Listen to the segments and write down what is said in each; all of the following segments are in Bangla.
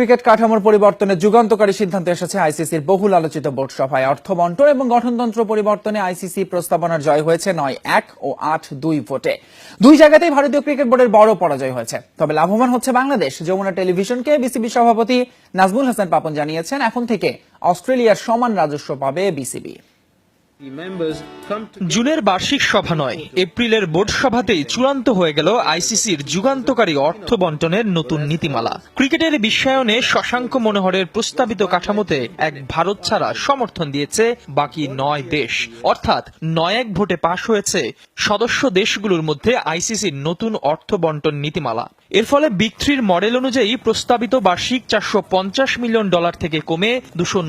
ক্রিকেট কাঠামোর পরিবর্তনে যুগান্তকারী সিদ্ধান্ত এসেছে আইসিসির বহুল আলোচিত বোর্ড সভায় অর্থ বন্টন এবং গঠনতন্ত্র পরিবর্তনে আইসিসি প্রস্তাবনার জয় হয়েছে নয়, এক ও আট দুই ভোটে। দুই জায়গাতেই ভারতীয় ক্রিকেট বোর্ডের বড় পরাজয় হয়েছে। তবে লাভবান হচ্ছে বাংলাদেশ। যমুনা টেলিভিশনকে বিসিবি সভাপতি নাজমুল হাসান পাপন জানিয়েছেন, এখন থেকে অস্ট্রেলিয়ার সমান রাজস্ব পাবে বিসিবি। জুনের বার্ষিক সভা নয়, এপ্রিলের বোর্ড সভাতেই চূড়ান্ত হয়ে গেল আইসিসির যুগান্তকারী অর্থ বন্টনের নতুন নীতিমালা। ক্রিকেটের বিশ্বায়নে শশাঙ্ক মনোহরের প্রস্তাবিত কাঠামোতে এক ভারত ছাড়া সমর্থন দিয়েছে বাকি নয় দেশ। অর্থাৎ নয় এক ভোটে পাশ হয়েছে সদস্য দেশগুলোর মধ্যে আইসিসির নতুন অর্থ বন্টন নীতিমালা। এর ফলে বিগ থ্রির মডেল অনুযায়ী প্রস্তাবিত বার্ষিক চারশো পঞ্চাশ মিলিয়ন ডলার থেকে কমে দুশো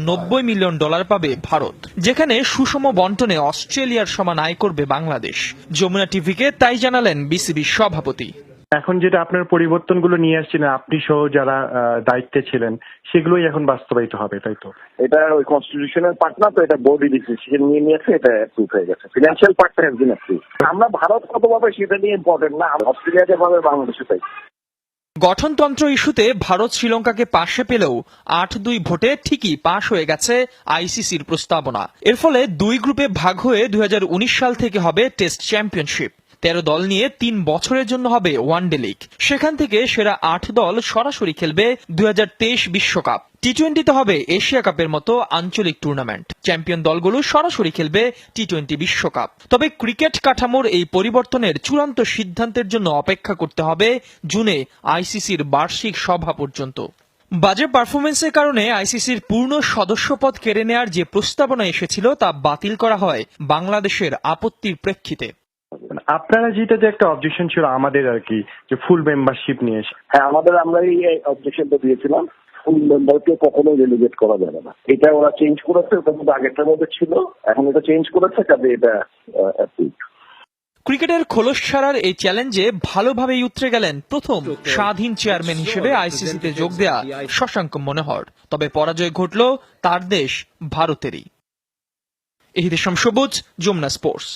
মিলিয়ন ডলার পাবে ভারত, যেখানে সুষম বন্টনে অস্ট্রেলিয়ার সমান আয় করবে বাংলাদেশ। যমুনা টিভিকে তাই জানালেন বিসিবির সভাপতি। এখন যেটা আপনার পরিবর্তনগুলো নিয়ে আসছিলেন আপনি সহ যারা আহ, দায়িত্বে ছিলেন সেগুলোই এখন বাস্তবায়িত হবে তাই তো? এটা ওই কনস্টিটিউশনাল পার্ট না তো এটা বোর্ড ডিসিশন নিয়ে নিয়েছে এটা অ্যাপ্রুভ হয়ে গেছে। ফিনান্সিয়াল পার্টটা হ্যাজ বিন অ্যাপ্রুভ আমরা ভারত কত পাবে সেটা নিয়ে ইম্পর্টেন্ট না অস্ট্রেলিয়াতে পাবে বাংলাদেশে তাই। গঠনতন্ত্র ইস্যুতে ভারত শ্রীলঙ্কাকে পাশে পেলেও আট দুই ভোটে ঠিকই পাশ হয়ে গেছে আইসিসির প্রস্তাবনা। এর ফলে দুই গ্রুপে ভাগ হয়ে দুই হাজার উনিশ সাল থেকে হবে টেস্ট চ্যাম্পিয়নশিপ। তেরো দল নিয়ে তিন বছরের জন্য হবে ওয়ানডে লিগ। সেখান থেকে সেরা আট দল সরাসরি খেলবে দুই বিশ্বকাপ। টি টোয়েন্টিতে হবে এশিয়া কাপের মতো আঞ্চলিক টুর্নামেন্ট। চ্যাম্পিয়ন দলগুলো সরাসরি খেলবে টি টোয়েন্টি বিশ্বকাপ। তবে ক্রিকেট কাঠামোর এই পরিবর্তনের চূড়ান্ত সিদ্ধান্তের জন্য অপেক্ষা করতে হবে জুনে আইসিসির বার্ষিক সভা পর্যন্ত। বাজে পারফরমেন্সের কারণে আইসিসির পূর্ণ সদস্যপদ কেড়ে নেয়ার যে প্রস্তাবনা এসেছিল তা বাতিল করা হয় বাংলাদেশের আপত্তির প্রেক্ষিতে। আপনারা যেটা যে একটা অবজেকশন ছিল আমাদের আর কি যে ফুল মেম্বারশিপ নিয়ে হ্যাঁ আমাদের আমরা এই অবজেকশনটা দিয়েছিলাম ফুল মেম্বারকে কখনোই রেলিগেট করা যাবে না। এটা ওরা চেঞ্জ করেছে ওটার মধ্যে আগেরটার মধ্যে ছিল এখন এটা চেঞ্জ করেছে কাজে এটা ক্রিকেটের খোলস ছাড়ার এই চ্যালেঞ্জে ভালোভাবেই উতরে গেলেন প্রথম স্বাধীন চেয়ারম্যান হিসেবে আইসিসিতে যোগ দেয়া শশাঙ্ক মনোহর। তবে পরাজয় ঘটল তার দেশ ভারতেরই। এহিদেশম সবুজ যমুনা স্পোর্টস